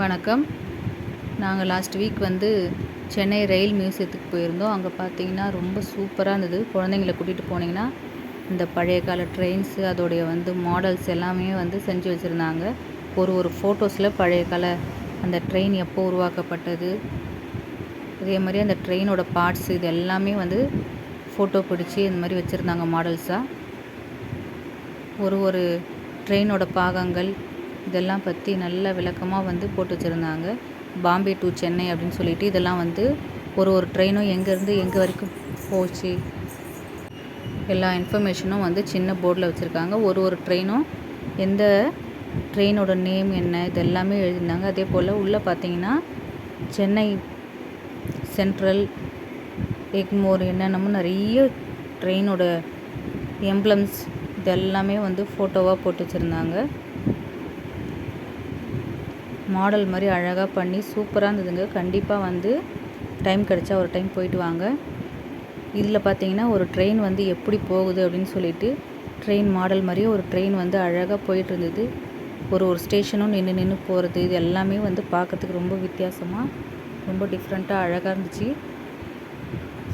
வணக்கம். நாங்கள் last week வந்து சென்னை ரயில் மியூசியத்துக்கு போயிருந்தோம். அங்கே பார்த்தீங்கன்னா ரொம்ப சூப்பராக இருந்தது. குழந்தைங்கள கூட்டிகிட்டு போனீங்கன்னா இந்த பழைய கால ட்ரெயின்ஸு அதோடைய வந்து மாடல்ஸ் எல்லாமே வந்து செஞ்சு வச்சுருந்தாங்க. ஒரு ஒரு ஃபோட்டோஸில் பழைய கால அந்த ட்ரெயின் எப்போ உருவாக்கப்பட்டது அதே மாதிரி அந்த ட்ரெயினோட பார்ட்ஸ் இது எல்லாமே வந்து ஃபோட்டோ பிடிச்சி இந்த மாதிரி வச்சுருந்தாங்க மாடல்ஸாக ஒரு ஒரு ட்ரெயினோட பாகங்கள் இதெல்லாம் பற்றி நல்ல விளக்கமாக வந்து போட்டு வச்சுருந்தாங்க. பாம்பே டு சென்னை அப்படின்னு சொல்லிட்டு இதெல்லாம் வந்து ஒரு ஒரு ட்ரெயினும் எங்கேருந்து எங்கே வரைக்கும் போச்சு. எல்லா இன்ஃபர்மேஷனும் வந்து சின்ன போர்டில் வச்சுருக்காங்க. ஒரு ஒரு ட்ரெயினும் எந்த ட்ரெயினோட நேம் என்ன இது எல்லாமே எழுதியிருந்தாங்க. அதே போல் உள்ளே பார்த்தீங்கன்னா சென்னை சென்ட்ரல் எக்மோர் என்னென்னமோ நிறைய ட்ரெயினோட எம்ப்ளம்ஸ் இதெல்லாமே வந்து ஃபோட்டோவாக போட்டு வச்சுருந்தாங்க. மாடல் மாதிரி அழகாக பண்ணி சூப்பராக இருந்ததுங்க. கண்டிப்பாக வந்து டைம் கிடச்சா ஒரு டைம் போயிட்டு வாங்க. இதில் பார்த்தீங்கன்னா ஒரு ட்ரெயின் வந்து எப்படி போகுது அப்படின்னு சொல்லிட்டு ட்ரெயின் மாடல் மாதிரியே ஒரு ட்ரெயின் வந்து அழகாக போயிட்டு இருந்தது. ஒரு ஒரு ஸ்டேஷனும் நின்று நின்று போகிறது இது எல்லாமே வந்து பார்க்கறதுக்கு ரொம்ப வித்தியாசமாக ரொம்ப டிஃப்ரெண்ட்டாக அழகாக இருந்துச்சு.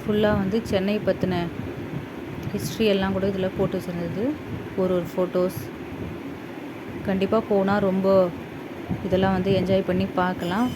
ஃபுல்லாக வந்து சென்னை பற்றின ஹிஸ்ட்ரி எல்லாம் கூட இதில் போட்டு வச்சுருந்தது. ஒரு ஒரு ஃபோட்டோஸ் கண்டிப்பாக போனால் ரொம்ப இதெல்லாம் வந்து என்ஜாய் பண்ணி பார்க்கலாம்.